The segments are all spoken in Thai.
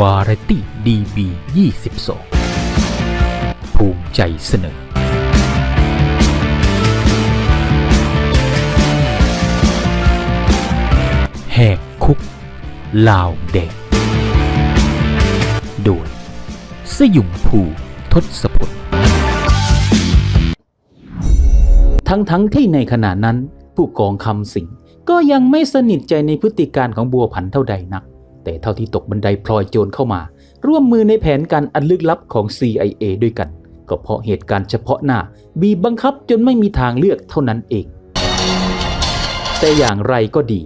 วาไรตี้ดีบี22 ภูมิใจเสนอ แหกคุก ลาวแดงโดย สยุมภูทศพล ทั้งทั้งๆที่ในขณะนั้นผู้กองคำสิงก็ยังไม่สนิทใจในพฤติการของบัวผันเท่าใดนัก แต่เท่าที่ตกบันไดพลอยโจรเข้ามา ร่วมมือในแผนการอันลึกลับของ CIA ด้วยกัน ก็เพราะเหตุการณ์เฉพาะหน้า บีบบังคับจนไม่มีทางเลือกเท่านั้นเอง แต่อย่างไรก็ดี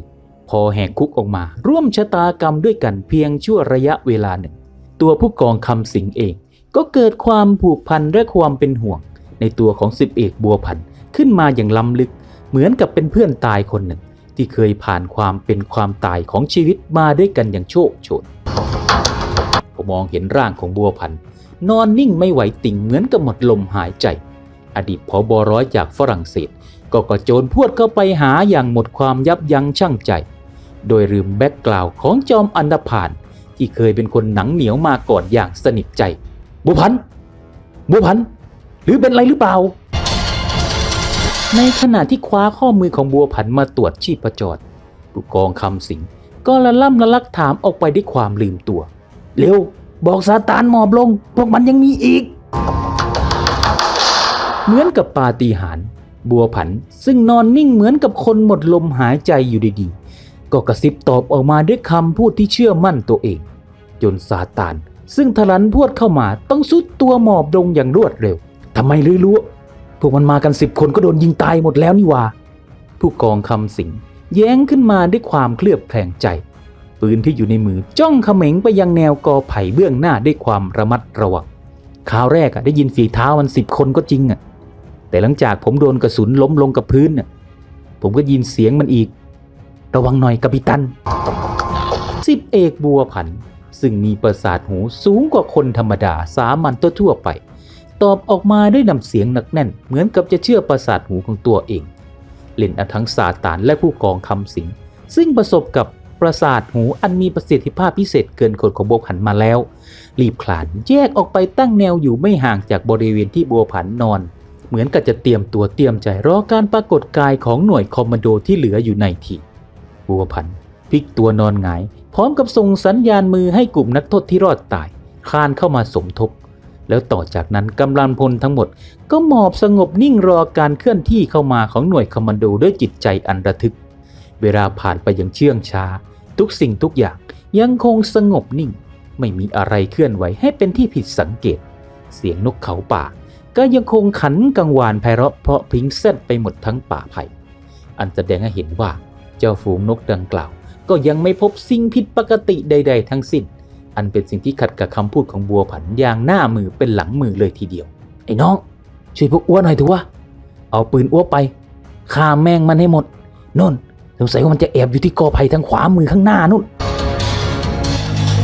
พอแหกคุกออกมา ร่วมชะตากรรมด้วยกันเพียงชั่วระยะเวลาหนึ่ง ตัวผู้กองคำสิงเอง ก็เกิดความผูกพันและความเป็นห่วง ในตัวของสิบเอกบัวพันขึ้นมาอย่างล้ำลึก เหมือนกับเป็นเพื่อนตายคนหนึ่ง ที่เคยผ่านความเป็นความตายของชีวิตมาด้วยกันอย่างโชคโชนผมมองเห็นร่างของบัวพันธ์นอนนิ่งไม่ไหวติ่งเหมือนกับหมดลมหายใจ อดีตผอบอร้อยจากฝรั่งเศส ก็กระโจนพวดเข้าไปหาอย่างหมดความยับยั้งชั่งใจ โดยลืมแบ็กกราวของจอมอันดพานที่เคยเป็นคนหนังเหนียวมาก่อนอย่างสนิทใจ บัวพันธ์บัวพันธ์หรือเป็นอะไรหรือเปล่า ในขณะที่คว้าข้อมือของบัวผันมาตรวจชีพจรผู้กองคำสิงก็ละล่ำละลักถามออกไปด้วยความลืมตัว เร็ว บอกซาตานหมอบลง พวกมันยังมีอีก เหมือนกับปาฏิหาริย์บัวผันซึ่งนอนนิ่งเหมือนกับคนหมดลมหายใจอยู่ดีๆ ก็กระซิบตอบออกมาด้วยคำพูดที่เชื่อมั่นตัวเอง จนซาตานซึ่งทะลันพวดเข้ามาต้องสุดตัวหมอบลงอย่างรวดเร็วทำไมลือรู้ พวกมันมากันสิบคนก็โดนยิงตายหมดแล้วนี่ว่า ผู้กองคำสิงแย้งขึ้นมาด้วยความเคลือบแคลงใจ ปืนที่อยู่ในมือจ้องเขม็งไปยังแนวกอไผ่เบื้องหน้าด้วยความระมัดระวังคราวแรกอะได้ยินฝีเท้ามันสิบคนก็จริงอะแต่หลังจากผมโดนกระสุนล้มลงกับพื้นน่ะผมก็ยินเสียงมันอีก ระวังหน่อยกัปตันสิบเอกบัวผัน ซึ่งมีประสาทหูสูงกว่าคนธรรมดาสามัญทั่วๆไป ตอบออกมาด้วยน้ำเสียงหนักแน่น เหมือนกับจะเชื่อประสาทหูของตัวเอง เล่นอทั้งซาตานและผู้กองคำสิง ซึ่งประสบกับประสาทหูอันมีประสิทธิภาพพิเศษเกินคนของบัวผันมาแล้ว รีบขลานแยกออกไปตั้งแนวอยู่ไม่ห่างจากบริเวณที่บัวผันนอน เหมือนกับจะเตรียมตัวเตรียมใจรอการปรากฏกายของหน่วยคอมมานโดที่เหลืออยู่ในทีบัวผันพลิกตัวนอนหงาย พร้อมกับส่งสัญญาณมือให้กลุ่มนักโทษที่รอดตายคลานเข้ามาสมทบ แล้วต่อจากนั้นกำลังพลทั้งหมด ก็หมอบสงบนิ่งรอการเคลื่อนที่เข้ามาของหน่วยคอมมานโดด้วยจิตใจอันระทึก เวลาผ่านไปอย่างเชื่องช้า ทุกสิ่งทุกอย่างยังคงสงบนิ่ง ไม่มีอะไรเคลื่อนไหวให้เป็นที่ผิดสังเกต เสียงนกเขาป่า ก็ยังคงขันกังวานไพเราะเพราะพริ้งเส้นไปหมดทั้งป่าไผ่อันแสดงให้เห็นว่าเจ้าฝูงนกดังกล่าว ก็ยังไม่พบสิ่งผิดปกติใด ๆ ทั้งสิ้น อันเป็นสิ่งที่ขัดกับคำพูดของบัวผันอย่างหน้ามือเป็นหลังมือเลยทีเดียว ไอ้น้อง ช่วยพวกอ้วนหน่อยเถอะวะเอาปืนอ้วไปฆ่าแม่งมันให้หมดนุ่นสงสัยว่ามันจะแอบอยู่ที่กอไผ่ทางขวามือข้างหน้านู่น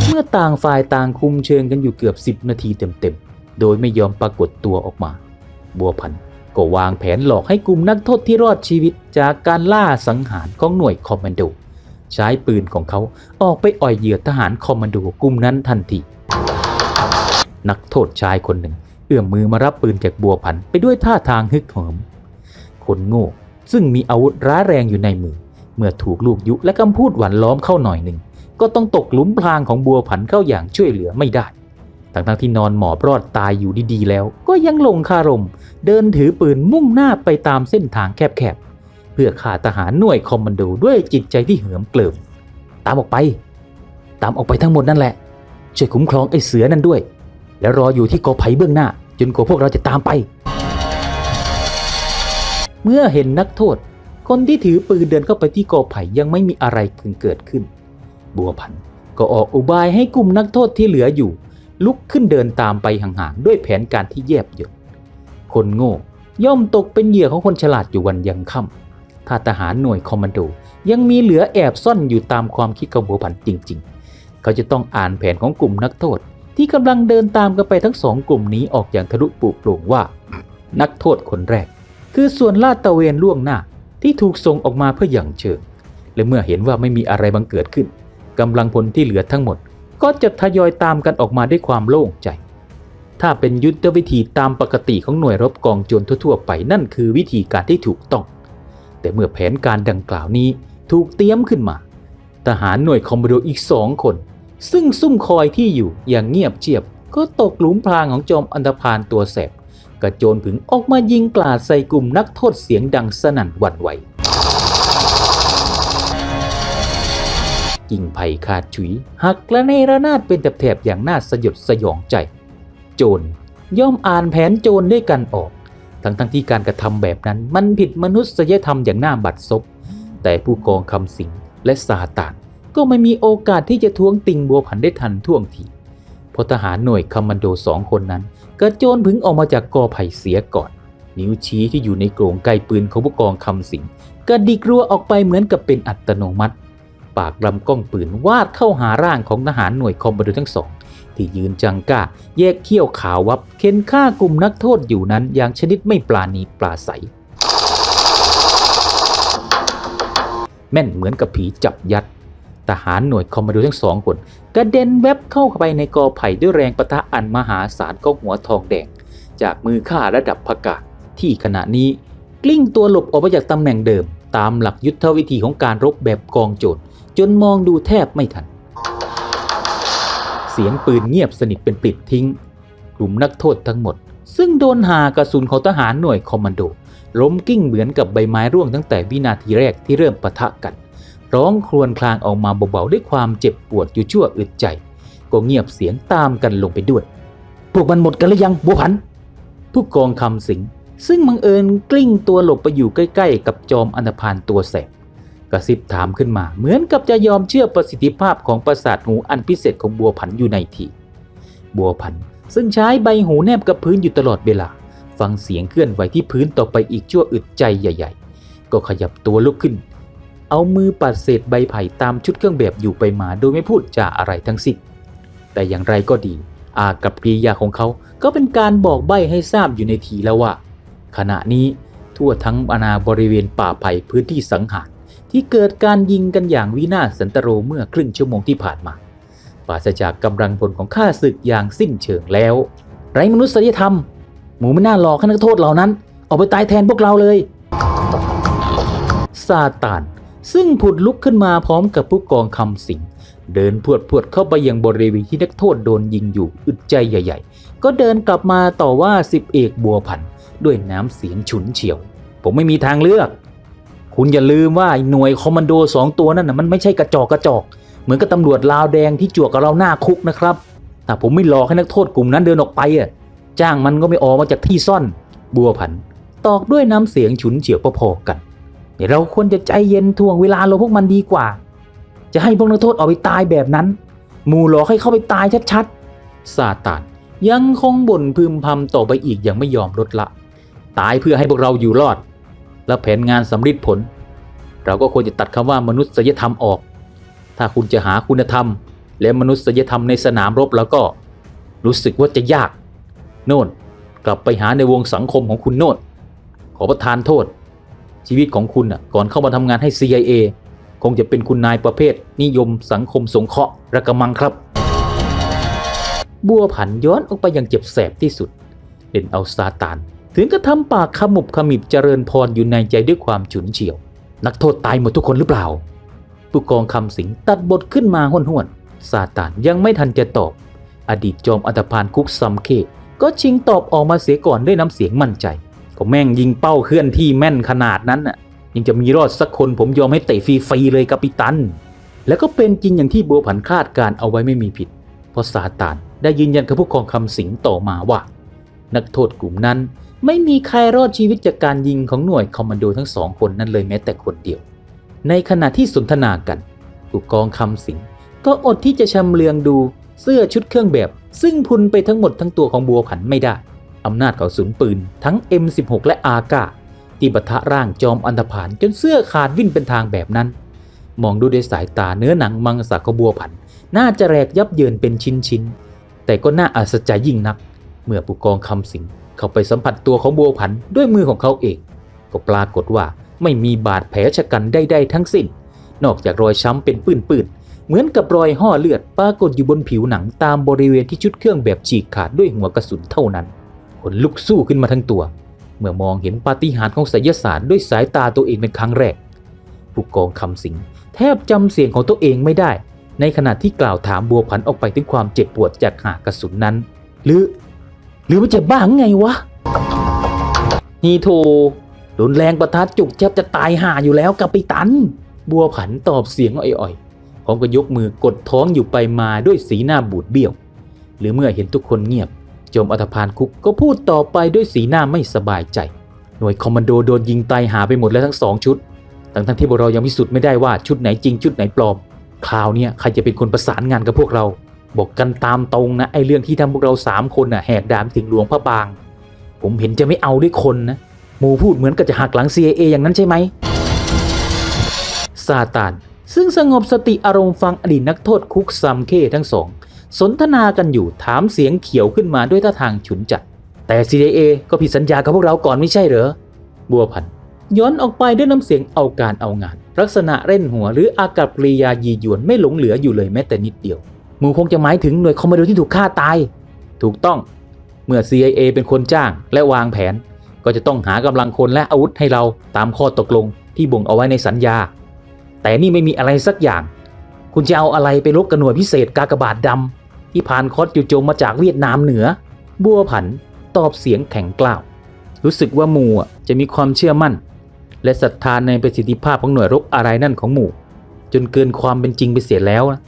เมื่อต่างฝ่ายต่างคุมเชิงกันอยู่เกือบ 10 นาทีเต็มๆ โดยไม่ยอมปรากฏตัวออกมา บัวพันก็วางแผนหลอกให้กลุ่มนักโทษที่รอดชีวิตจากการล่าสังหารของหน่วยคอมมานโด ใช้ปืนของเขาออกไปอ่อยเหยื่อทหารคอมมานโดกลุ่มนั้นทันที นักโทษชายคนหนึ่ง เอื้อมมือมารับปืนจากบัวพันธ์ไปด้วยท่าทางฮึกเหิม คนโง่ซึ่งมีอาวุธร้ายแรงอยู่ในมือ เมื่อถูกลูกยุและคำพูดหวานล้อมเข้าหน่อยหนึ่ง ก็ต้องตกหลุมพรางของบัวผันเข้าอย่างช่วยเหลือไม่ได้ทั้งๆที่นอนหมอบรอดตายอยู่ดีๆแล้ว ก็ยังลงคารม เดินถือปืนมุ่งหน้าไปตามเส้นทางแคบๆ เพื่อฆ่าทหารหน่วยคอมมานโดด้วยจิตใจที่เหิมเกลิมตามออกไป ตามออกไปทั้งหมดนั่นแหละ ช่วยคุ้มครองไอ้เสือนั่นด้วย แล้วรออยู่ที่กอไผ่เบื้องหน้า จนกว่าพวกเราจะตามไป เมื่อเห็นนักโทษ คนที่ถือปืนเดินเข้าไปที่กอไผ่ยังไม่มีอะไรพึงเกิดขึ้น บัวพันก็ออกอุบายให้กลุ่มนักโทษที่เหลืออยู่ ลุกขึ้นเดินตามไปห่างๆด้วยแผนการที่แยบยลคนโง่ย่อมตกเป็นเหยื่อของคนฉลาดอยู่วันยังค่ำ ถ้าทหารหน่วยคอมมานโด ยังมีเหลือแอบซ่อนอยู่ตามความคิดของบัวพันจริง ๆ เขาจะต้องอ่านแผนของกลุ่มนักโทษ ที่กำลังเดินตามกันไปทั้งสองกลุ่มนี้ออกอย่างทะลุปลุโปร่งว่า นักโทษคนแรก คือส่วนลาดตะเวนล่วงหน้าที่ถูกส่งออกมาเพื่ออย่างเชิงและเมื่อเห็นว่าไม่มีอะไรบังเกิดขึ้นกำลังพลที่เหลือทั้งหมด ก็จะทยอยตามกันออกมาด้วยความโล่งใจ ถ้าเป็นยุทธวิธีตามปกติของหน่วยรบกองโจรทั่วๆ ไปนั่นคือวิธีการที่ถูกต้อง แต่เมื่อแผนการดังกล่าวนี้ถูกเตรียมขึ้นมา ทหารหน่วยคอมโบโดอีกสองคน ซึ่งซุ่มคอยที่อยู่อย่างเงียบเชียบ ก็ตกหลุมพรางของจอมอันธพาลตัวแสบกระโจนผึงออกมายิงกลาดใส่กลุ่มนักโทษเสียงดังสนั่นหวั่นไหวกิ่งไผ่ขาดฉุย หักและในระนาดเป็นแถบๆอย่างน่าสยดสยองใจ โจรย่อมอ่านแผนโจรด้วยกันออก ทั้งทั้งๆที่การกระทำแบบนั้น มันผิดมนุษยธรรมอย่างน่าบัดซบ แต่ผู้กองคำสิงและซาตานก็ไม่มีโอกาสที่จะท้วงติงบัวผันได้ทันท่วงทีเพราะทหารหน่วยคอมมานโดสองคนนั้นกระโจนผึงออกมาจากกอไผ่เสียก่อน นิ้วชี้ที่อยู่ในโกรงไกลปืนของผู้กองคำสิงกระดิกรัวออกไปเหมือนกับเป็นอัตโนมัติ ปากลำกล้องปืนวาดเข้าหาร่างของทหารหน่วยคอมมานโดทั้งสอง ที่ยืนจังก้า แยกเขี้ยวขาววับเค้นฆ่ากลุ่มนักโทษอยู่นั้นอย่างชนิดไม่ปราณีปราศัยแม่นเหมือนกับผีจับยัด ทหารหน่วยคอมมานโดทั้งสองคนกระเด็นแวบเข้าไปในกอไผ่ด้วยแรงประทะอันมหาศาลก็หัวทองแดง จากมือฆ่าระดับพกาที่ขณะนี้กลิ้งตัวหลบออกไปจากตำแหน่งเดิม ตามหลักยุทธวิธีของการรบแบบกองโจรจนมองดูแทบไม่ทัน เสียงปืนเงียบสนิทเป็นปลิดทิ้ง กลุ่มนักโทษทั้งหมด ซึ่งโดนหากระสุนของทหารหน่วยคอมมานโด ล้มกิ้งเหมือนกับใบไม้ร่วงตั้งแต่วินาทีแรกที่เริ่มปะทะกันร้องครวญครางออกมาเบาๆด้วยความเจ็บปวดอยู่ชั่วอึดใจ ก็เงียบเสียงตามกันลงไปด้วย พวกมันหมดกันหรือยังบัวพัน ผู้กองคำสิงซึ่งบังเอิญกลิ้งตัวหลบไปอยู่ใกล้ ๆ กับจอมอันธพาลตัวแสบ กระซิบถามขึ้นมา เหมือนกับจะยอมเชื่อประสิทธิภาพของประสาทหูอันพิเศษของบัวพันอยู่ในทีบัวพันซึ่งใช้ใบหูแนบกับพื้นอยู่ตลอดเวลา ฟังเสียงเคลื่อนไหวที่พื้นต่อไปอีกชั่วอึดใจใหญ่ ๆ ก็ขยับตัวลุกขึ้น เอามือปัดเศษใบไผ่ตามชุดเครื่องแบบอยู่ไปมาโดยไม่พูดจาอะไรทั้งสิ้นแต่อย่างไรก็ดี อากับกริยาของเขาก็เป็นการบอกใบ้ให้ทราบอยู่ในทีแล้วว่า ขณะนี้ทั่วทั้งอาณาบริเวณป่าไผ่พื้นที่สังหาร ที่เกิดการยิงกันอย่างวินาศสันตโรเมื่อครึ่งชั่วโมงที่ผ่านมาปราศจากกำลังพลของข้าศึกอย่างสิ้นเชิงแล้ว ไรมนุษยธรรม หมูไม่น่าหลอกให้นักโทษเหล่านั้น ออกไปตายแทนพวกเราเลยซาตานซึ่งผุดลุกขึ้นมาพร้อมกับผู้กองคำสิงเดินพวดพวดเข้าไปยังบริเวณที่นักโทษโดนยิงอยู่อึดใจใหญ่ ๆ ก็เดินกลับมาต่อว่าสิบเอกบัวพันด้วยน้ำเสียงฉุนเฉียว ผมไม่มีทางเลือก คุณอย่าลืมว่าหน่วยคอมมานโดสองตัวนั่นนะมันไม่ใช่กระจอกกระจอก เหมือนกับตำรวจลาวแดงที่จวกกับเราหน้าคุกนะครับแต่ผมไม่รอให้นักโทษกลุ่มนั้นเดินออกไปอะจ้างมันก็ไม่ออกมาจากที่ซ่อน บัวพัน ตอกด้วยน้ำเสียงฉุนเฉียวพอๆกันเดี๋ยวเราควรจะใจเย็นทวงเวลาเราพวกมันดีกว่า จะให้พวกนักโทษออกไปตายแบบนั้นหมู่หลอกให้เข้าไปตายชัดๆซาตานยังคงบ่นพึมพำต่อไปอีกอย่างไม่ยอมลดละ ตายเพื่อให้พวกเราอยู่รอด และแผนงานสำเร็จผล เราก็ควรจะตัดคำว่ามนุษยธรรมออก ถ้าคุณจะหาคุณธรรม และมนุษยธรรมในสนามรบแล้วก็ รู้สึกว่าจะยาก โน่น กลับไปหาในวงสังคมของคุณโน่น ขอประทานโทษ ชีวิตของคุณน่ะก่อนเข้ามาทำงานให้ CIA คงจะเป็นคุณนายประเภท นิยมสังคมสงเคราะห์ระกมังครับบัวผันย้อนออกไปอย่างเจ็บแสบที่สุดเล่นเอาซาตาน ถึงกระทำปากขมุบขมิบเจริญพรอยู่ในใจด้วยความฉุนเฉียว นักโทษตายหมดทุกคนหรือเปล่า ผู้กองคำสิงตัดบทขึ้นมาห้วนห้วนซาตานยังไม่ทันจะตอบ อดีตจอมอัตภานคุกซัมเค ก็ชิงตอบออกมาเสียก่อนด้วยน้ำเสียงมั่นใจ ก็แม่งยิงเป้าเคลื่อนที่แม่นขนาดนั้นน่ะยังจะมีรอดสักคนผมยอมให้เตะฟรีๆเลยกัปปิตัน แล้วก็เป็นจริงอย่างที่บัวผันคาดการเอาไว้ไม่มีผิด เพราะซาตานได้ยืนยันกับผู้กองคำสิงต่อมาว่า นักโทษกลุ่มนั้น ไม่มีใครรอดชีวิตจากการยิงของหน่วยคอมมานโดทั้งสองคนนั้นเลยแม้แต่คนเดียว ในขณะที่สนทนากันผู้กองคำสิงก็อดที่จะชำเลืองดูเสื้อชุดเครื่องแบบ ซึ่งพุนไปทั้งหมดทั้งตัวของบัวผันไม่ได้อำนาจเขาสุนย์ปืนทั้ง M16 และอากาที่ปะทะร่างจอมอันธพาลจนเสื้อขาดวิ่นเป็นทางแบบนั้น มองดูด้วยสายตาเนื้อหนังมังสาของบัวผัน น่าจะแรกยับเยินเป็นชิ้นๆแต่ก็น่าอัศจรรย์ยิ่งนัก เมื่อผู้กองคำสิง เข้าไปสัมผัสตัวของบัวผันด้วยมือของเขาเอง ก็ปรากฏว่าไม่มีบาดแผลชะกันใดๆทั้งสิ้น นอกจากรอยช้ำเป็นปื้นๆ เหมือนกับรอยห่อเลือดปรากฏอยู่บนผิวหนังตามบริเวณที่ชุดเครื่องแบบฉีกขาดด้วยหัวกระสุนเท่านั้นขนลุกสู้ขึ้นมาทั้งตัว เมื่อมองเห็นปาฏิหาริย์ของไสยศาสตร์ด้วยสายตาตัวเองเป็นครั้งแรก ผู้กองคำสิงแทบจำเสียงของตัวเองไม่ได้ ในขณะที่กล่าวถามบัวผันออกไปถึงความเจ็บปวดจากหากระสุนนั้น หรือ รือมันจะบ้าไงวะฮีโทรุนแรงประทัดจุกแทบจะตายห่าอยู่แล้วกัปปิตัน บัวผันตอบเสียงอ่อยๆพร้อมกับยกมือกดท้องอยู่ไปมาด้วยสีหน้าบูดเบี้ยว หรือเมื่อเห็นทุกคนเงียบโจมอัธพานคุกก็พูดต่อไปด้วยสีหน้าไม่สบายใจ หน่วยคอมมานโดโดนยิงตายหาไปหมดแล้วทั้งสองชุด ทั้งทั้งที่พวกเรายังพิสูจน์ไม่ได้ว่าชุดไหนจริงชุดไหนปลอม คราวนี้ใครจะเป็นคนประสานงานกับพวกเรา บอกกันตามตรงนะไอ้เรื่องที่ทำพวกเราสามคนน่ะแหกด่านถึงหลวงพระบาง ผมเห็นจะไม่เอาด้วยคนนะหมูพูดเหมือนกับจะหักหลัง CIA อย่างนั้นใช่ไหมซาตาน ซึ่งสงบสติอารมณ์ฟังอดีตนักโทษคุกซัมเคทั้งสอง สนทนากันอยู่ถามเสียงเขียวขึ้นมาด้วยท่าทางฉุนจัด แต่ CIA ก็ผิดสัญญากับพวกเราก่อนไม่ใช่เหรอ บัวพันย้อนออกไปด้วยน้ำเสียงเอาการเอางาน ลักษณะเล่นหัวหรืออากับกริยายีหยวนไม่หลงเหลืออยู่เลยแม้แต่นิดเดียว มูคงจะหมายถึงหน่วยคอมมานโดที่ถูกฆ่าตาย ถูกต้อง เมื่อ CIA เป็นคนจ้างและวางแผน ก็จะต้องหากำลังคนและอาวุธให้เราตามข้อตกลงที่บ่งเอาไว้ในสัญญา แต่นี่ไม่มีอะไรสักอย่าง คุณจะเอาอะไรไปรบกับหน่วยพิเศษกากบาทดำที่ผ่านคอสจู่โจมมาจากเวียดนามเหนือ บัวผันตอบเสียงแข็งกล้าว รู้สึกว่าหมู่อะจะมีความเชื่อมั่น และศรัทธานในประสิทธิภาพของหน่วยรบอะไรนั่นของหมู่ จนเกินความเป็นจริงไปเสียแล้วนะ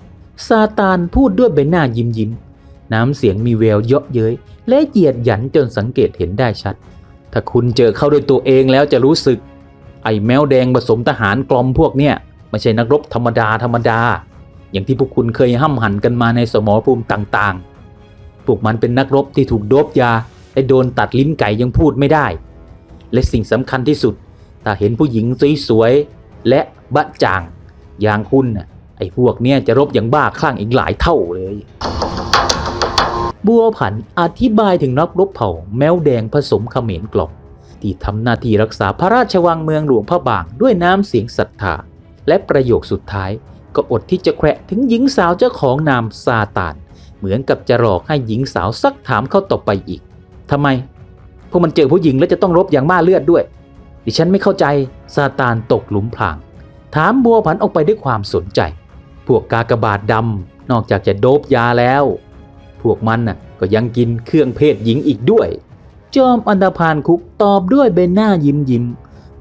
ซาตานพูดด้วยใบหน้ายิ้มยิ้ม น้ำเสียงมีแววเยาะเย้ยและเหยียดหยันจนสังเกตเห็นได้ชัด ถ้าคุณเจอเข้าด้วยตัวเองแล้วจะรู้สึก ไอ้แมวแดงผสมทหารกลอมพวกเนี่ยไม่ใช่นักรบธรรมดาธรรมดา อย่างที่พวกคุณเคยห้ำหันกันมาในสมรภูมิต่างๆพวกมันเป็นนักรบที่ถูกโดบยาและโดนตัดลิ้นไก่ยังพูดไม่ได้ และสิ่งสำคัญที่สุด ถ้าเห็นผู้หญิงสวยๆและบะจ่างอย่างคุณน่ะ ไอ้พวกเนี้ยจะรบอย่างบ้าคลั่งอีกหลายเท่าเลย บัวผันอธิบายถึงนักรบเผ่าแมวแดงผสมเขมรกล่อมที่ทำหน้าที่รักษาพระราชวังเมืองหลวงพระบางด้วยน้ำเสียงศรัทธา และประโยคสุดท้ายก็อดที่จะแควะถึงหญิงสาวเจ้าของนามซาตาน เหมือนกับจะหลอกให้หญิงสาวซักถามเขาต่อไปอีกทำไม พวกมันเจอผู้หญิงแล้วจะต้องรบอย่างบ้าเลือดด้วย ดิฉันไม่เข้าใจซาตานตกหลุมพราง ถามบัวผันออกไปด้วยความสนใจ พวกกากบาทดำนอกจากจะโดบยาแล้ว พวกมันน่ะก็ยังกินเครื่องเพศหญิงอีกด้วย จอมอันดาพานคุกตอบด้วยใบหน้ายิ้มยิ้ม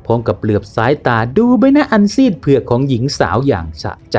พร้อมกับเหลือบสายตาดูใบหน้าอันซีดเผือกของหญิงสาวอย่างสะใจ